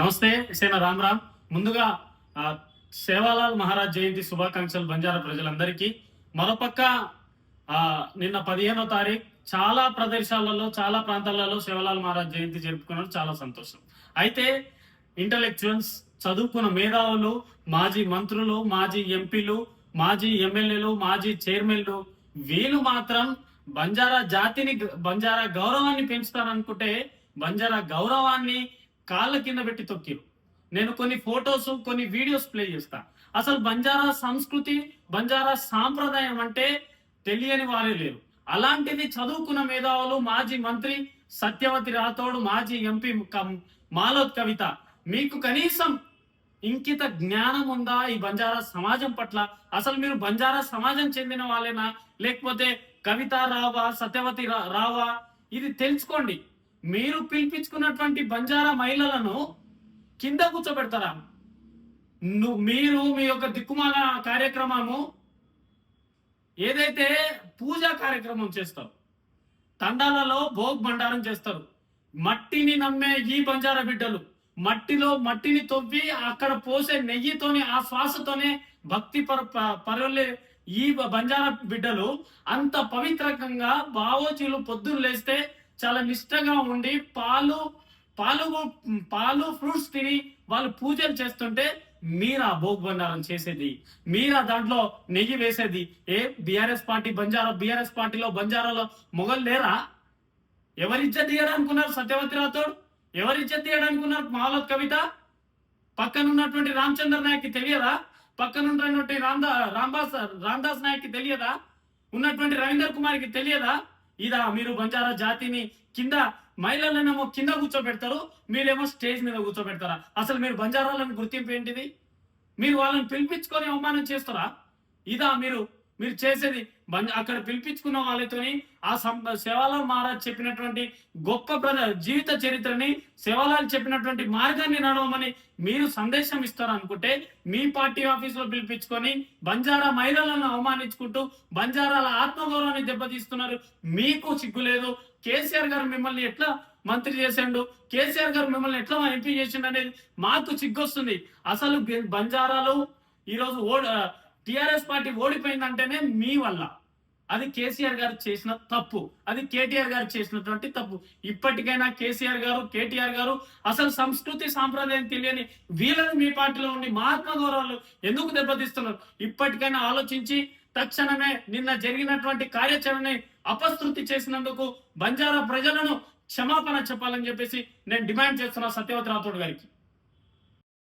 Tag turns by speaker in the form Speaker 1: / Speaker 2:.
Speaker 1: నమస్తే సేన రామ్ రామ్. ముందుగా ఆ, సేవాలాల్ మహారాజ్ జయంతి శుభాకాంక్షలు బంజారా ప్రజలందరికీ. మరోపక్క ఆ, నిన్న పదిహేనో తారీఖు చాలా ప్రదేశాలలో చాలా ప్రాంతాలలో సేవలాల్ మహారాజ్ జయంతి జరుపుకున్నారు. చాలా సంతోషం. అయితే ఇంటలెక్చువల్స్ చదువుకున్న మేధావులు మాజీ మంత్రులు మాజీ ఎంపీలు మాజీ ఎమ్మెల్యేలు మాజీ చైర్మన్లు వీళ్ళు మాత్రం బంజారా జాతిని బంజారా గౌరవాన్ని పెంచుతారనుకుంటే బంజారా గౌరవాన్ని కాళ్ళ కింద పెట్టి తొక్కిరు. నేను కొన్ని ఫొటోస్ కొన్ని వీడియోస్ ప్లే చేస్తా. అసలు బంజారా సంస్కృతి బంజారా సాంప్రదాయం అంటే తెలియని వారే లేరు. అలాంటిది చదువుకున్న మేధావులు మాజీ మంత్రి సత్యవతి రాథోడ్ మాజీ ఎంపీ మాలోత్ కవిత మీకు కనీసం ఇంకిత జ్ఞానం ఉందా ఈ బంజారా సమాజం పట్ల? అసలు మీరు బంజారా సమాజం చెందిన వాళ్ళేనా? లేకపోతే కవిత రావా సత్యవతి రా- రావా? ఇది తెలుసుకోండి. మీరు పిలిపించుకున్నటువంటి బంజారా మహిళలను కింద కూర్చోబెడతారా? మీరు మీ యొక్క దిక్కుమాల కార్యక్రమము ఏదైతే పూజా కార్యక్రమం చేస్తారు తండాలలో భోగ్ భండారం చేస్తారు. మట్టిని నమ్మే ఈ బంజారా బిడ్డలు మట్టిలో మట్టిని తవ్వి అక్కడ పోసే నెయ్యితోనే ఆ శ్వాసతోనే భక్తి పర ప- ఈ బంజారా బిడ్డలు అంత పవిత్రకంగా బావోచీలు పొద్దున్న లేస్తే చాలా నిష్టంగా ఉండి పాలు పాలు పాలు ఫ్రూట్స్ తిని వాళ్ళు పూజలు చేస్తుంటే మీరా భోగబండారం చేసేది. మీరా దాంట్లో నెయ్యి వేసేది. ఏ బిఆర్ఎస్ పార్టీ బంజారా బిఆర్ఎస్ పార్టీలో బంజారాలో మొగలు లేరా? ఎవరి ఇజ్జత్ తీయడానుకున్నారు సత్యవతి రాథోడ్? ఎవరి ఇజ్జత్ తీయడానుకున్నారు మాలత్ కవిత? పక్కన ఉన్నటువంటి రామచంద్ర నాయక్కి తెలియదా? పక్కనున్నటువంటి రామ్దా రామ్దాస్ రాందాస్ నాయక్కి తెలియదా? ఉన్నటువంటి రవీందర్ కుమార్కి తెలియదా? ఇదా మీరు బంజారా జాతిని కింద మహిళలనేమో కింద కూర్చోబెడతారు మీరేమో స్టేజ్ మీద కూర్చోబెడతారా? అసలు మీరు బంజారాలను గుర్తింపు ఏంటిది? మీరు వాళ్ళని పిలిపించుకొని అవమానం చేస్తారా? ఇదా మీరు మీరు చేసేది బంజ- అక్కడ పిలిపించుకున్న వాళ్ళతోని ఆ సం- సేవాలాల్ మహారాజ్ చెప్పినటువంటి గొప్ప బ్రద జీవిత చరిత్రని సేవాలాల్ చెప్పినటువంటి మార్గాన్ని నడవమని మీరు సందేశం ఇస్తారు అనుకుంటే మీ పార్టీ ఆఫీసులో పిలిపించుకొని బంజారా మహిళలను అవమానించుకుంటూ బంజారాల ఆత్మగౌరవాన్ని దెబ్బతీస్తున్నారు. మీకు సిగ్గు లేదు. కేసీఆర్ గారు మిమ్మల్ని ఎట్లా మంత్రి చేసిండు? కేసీఆర్ గారు మిమ్మల్ని ఎట్లా ఎంపీ చేసిండు అనేది మాకు సిగ్గొస్తుంది. అసలు బంజారాలు ఈరోజు ఓ టిఆర్ఎస్ పార్టీ ఓడిపోయిందంటేనే మీ వల్ల. అది కేసీఆర్ గారు చేసిన తప్పు. అది కేటీఆర్ గారు చేసినటువంటి తప్పు. ఇప్పటికైనా కేసీఆర్ గారు కేటీఆర్ గారు అసలు సంస్కృతి సాంప్రదాయం తెలియని వీళ్ళని మీ పార్టీలో ఉండి మహాత్మా గౌరవాలు ఎందుకు దెబ్బతీస్తున్నారు? ఇప్పటికైనా ఆలోచించి తక్షణమే నిన్న జరిగినటువంటి కార్యాచరణని అపశృతి చేసినందుకు బంజారా ప్రజలను క్షమాపణ చెప్పాలని చెప్పేసి నేను డిమాండ్ చేస్తున్నా సత్యవతి రాథోడ్ గారికి.